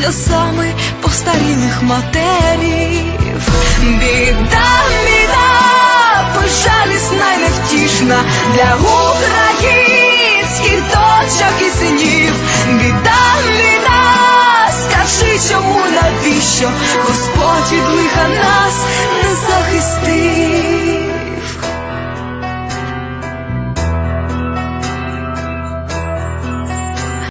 сльозами постарілих матерів. Біда, біда, безжалісна й невтішна для українських дочок і синів. Біда, біда, скажи, чому навіщо Господь від лиха нас не захистив.